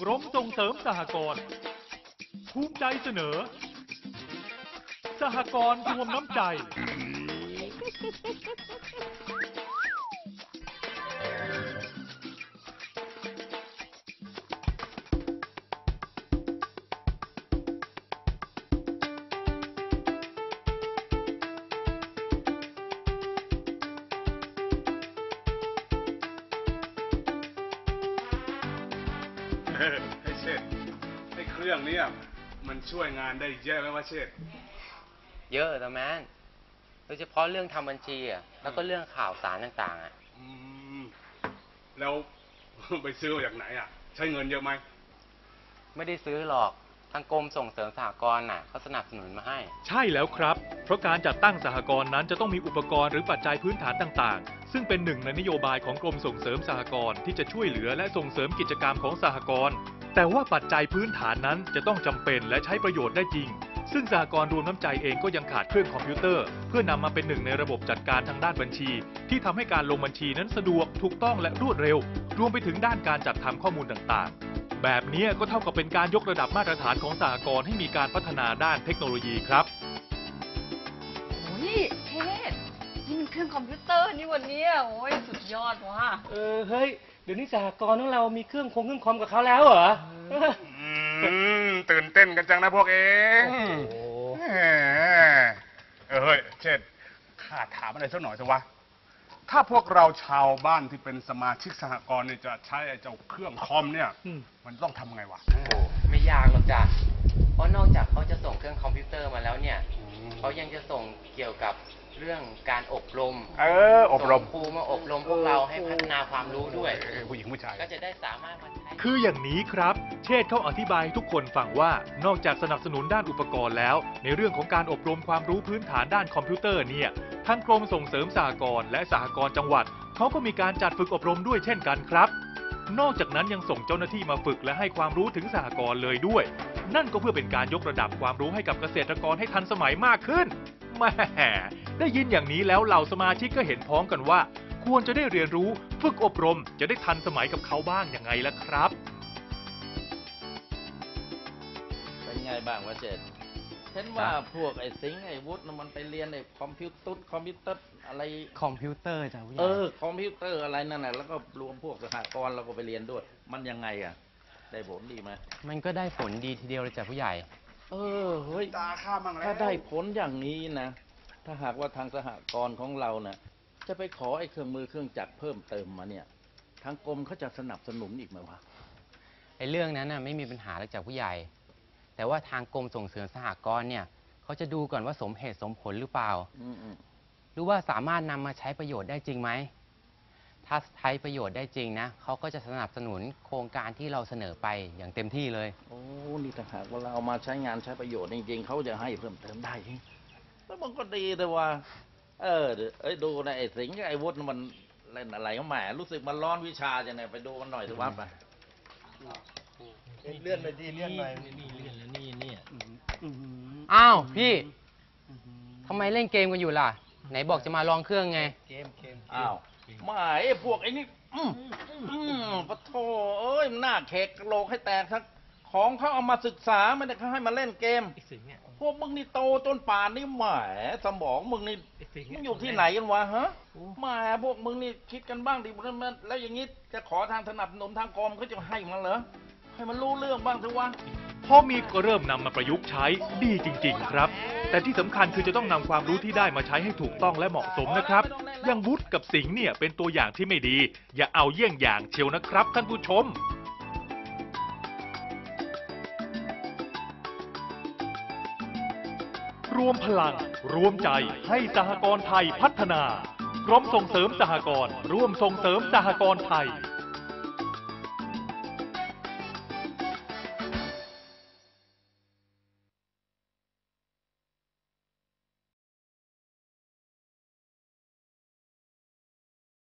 กรมส่งเสริมสหกรณ์ภูมิใจเสนอ สหกรณ์รวมน้ำใจ เออไอ้เชษไอ้เครื่องเนี้ยมันช่วยงานได้เยอะไหมวะเชษเยอะแต่แมนโดยเฉพาะเรื่องทำบัญชีอะแล้วก็เรื่องข่าวสารต่างๆอะอืม แล้ว ไปซื้อมาจากไหนอะ ใช้เงินเยอะไหมไม่ได้ซื้อหรอกทางกรมส่งเสริมสหกรณ์น่ะเขาสนับสนุนมาให้ ใช่แล้วครับ เพราะการจัดตั้งสหกรณ์นั้นจะต้องมีอุปกรณ์หรือปัจจัยพื้นฐานต่างๆ ซึ่งเป็นหนึ่งในนโยบายของกรมส่งเสริมสหกรณ์ที่จะช่วยเหลือและส่งเสริมกิจกรรมของสหกรณ์แต่ว่าปัจจัยพื้นฐานนั้นจะต้องจำเป็นและใช้ประโยชน์ได้จริง ซึ่งสหกรณ์รวมน้ำใจเองก็ยังขาดเครื่องคอมพิวเตอร์ เพื่อนำมาเป็นหนึ่งในระบบจัดการทางด้านบัญชี ที่ทำให้การลงบัญชีนั้นสะดวกถูกต้องและรวดเร็ว รวมไปถึงด้านการจัดทำข้อมูลต่างๆแบบนี้ก็เท่ากับเป็นการยกระดับมาตรฐานของสหกรณ์ให้มีการพัฒนาด้านเทคโนโลยีครับ โอ้ยเทศนี่มันเครื่องคอมพิวเตอร์นี่วันนี้โอ้ยสุดยอดว่ะเออเฮ้ยเดี๋ยวนี้สหกรณ์ของเรามีเครื่องคงเครื่องคอมกับเขาแล้วเหรออืมตื่นเต้นกันจังนะพวกเองโอ้แหมเออเฮ้ยเชษข้าถามอะไรสักหน่อยสิวะ ถ้าพวกเราชาวบ้านที่เป็นสมาชิกสหกรณ์เนี่ยจะใช้ไอ้เจ้าเครื่องคอมเนี่ย อืมมันต้องทำไงวะโอ้ไม่ยากหรอกจ้ะ เขายังจะส่งเกี่ยวกับเรื่องการอบรมเอออบรมส่งครูมาอบรมพวกเราให้พัฒนาความรู้ด้วยเออผู้หญิงผู้ชายก็จะได้สามารถมาใช้คืออย่างนี้ครับ เชษฐ์เขาอธิบายให้ทุกคนฟังว่านอกจากสนับสนุนด้านอุปกรณ์แล้ว ในเรื่องของการอบรมความรู้พื้นฐานด้านคอมพิวเตอร์เนี่ยทั้งกรมส่งเสริมสหกรณ์และสหกรณ์จังหวัดเขาก็มีการจัดฝึกอบรมด้วยเช่นกันครับ นอกจากนั้นยังส่งเจ้าหน้าที่มาฝึกและให้ความรู้ถึงสหกรณ์เลยด้วย นั่นก็เพื่อเป็นการยกระดับความรู้ให้กับเกษตรกรให้ทันสมัยมากขึ้นแหม่ได้ยินอย่างนี้แล้วเหล่าสมาชิกก็เห็นพ้องกันว่า ควรจะได้เรียนรู้ฝึกอบรมจะได้ทันสมัยกับเขาบ้างยังไงล่ะครับ เป็นไงบ้างวะเจด เห็นว่าพวกไอ้สิงห์ไอ้วุฒิน่ะมันไปเรียนไอ้คอมพิวเตอร์คอมพิวเตอร์อะไร คอมพิวเตอร์จ้ะผู้ใหเอญ่อคอมพิวเตอร์อะไรนั่นแหละแล้วก็รวมพวกสหกรณ์เราก็ไปเรียนด้วย มันยังไงอะ ได้ผลดีไหมมันก็ได้ผลดีทีเดียวเลยจ้ะผู้ใหญ่ เออเฮ้ย ตาข้ามั่งแล้วถ้าได้ผลอย่างนี้นะ ถ้าหากว่าทางสหกรณ์ของเราเนะ่ะจะไปขอไอ้เครื่องมือเครื่องจักรเพิ่มเติมมาเนี่ย ทางกรมเขาจะสนับสนุนอีกไหมวะไอ้เรื่องนั้นน่ะไม่มีปัญหาเลยจากผู้ใหญ่ แต่ว่าทางกรมส่งเสริมสหกรณ์เนี่ยเขาจะดูก่อนว่าสมเหตุสมผลหรือเปล่า อืมอืมหรือว่าสามารถนำมาใช้ประโยชน์ได้จริงไหม ถ้าใช้ประโยชน์ได้จริงนะเขาก็จะสนับสนุนโครงการที่เราเสนอไปอย่างเต็มที่เลย โอ้นี่ถ้าหากว่าเราเอามาใช้งานใช้ประโยชน์จริงๆเขาจะให้เพิ่มเติมได้จริงแล้วมันก็ดีแต่ว่า เออเดี๋ยวเอ้ยดูนะไอ้สิงห์กับไอ้วุฒิมันเล่นอะไรก็แหมรู้สึกมันร้อนวิชาจะเนี่ยไปดูมันหน่อยสิว่าไป เลื่อนไปดีเลื่อนหน่อยนี่เลื่อนแล้วนี่เนี่ยอ้าวพี่ทำไมเล่นเกมกันอยู่ล่ะ ไหนบอกจะมาลองเครื่องไง เกมเกมอ้าวไมาไอ้พวกไอ้นี่อืมอืมปะโถเอ้ยมันหน้าเขกกระโหลกให้แตกทั้งของเขาเอามาศึกษาไม่ได้เขาให้มาเล่นเกมไอ้สิงห์เนี่ยพวกมึงนี่โตจนป่านนี่แหมสมองมึงนี่ไอ้สิงห์มึงอยู่ที่ไหนกันวะฮะแหมาพวกมึงนี่คิดกันบ้างดิมันมันแล้วอย่างนี้จะขอทางสนับสนุนทางกรมเขาจะให้มันเหรอ ให้มันรู้เรื่องบ้างเถอะวะพอมีก็เริ่มนำมาประยุกต์ใช้ดีจริง ๆ ครับ แต่ที่สำคัญคือจะต้องนำความรู้ที่ได้มาใช้ให้ถูกต้องและเหมาะสมนะครับ อย่างวุฒกับสิงห์เนี่ยเป็นตัวอย่างที่ไม่ดี อย่าเอาเยี่ยงอย่างเชียวนะครับท่านผู้ชม รวมพลัง รวมใจให้สหกรณ์ไทยพัฒนากรมส่งเสริมสหกรณ์ร่วมส่งเสริมสหกรณ์ไทย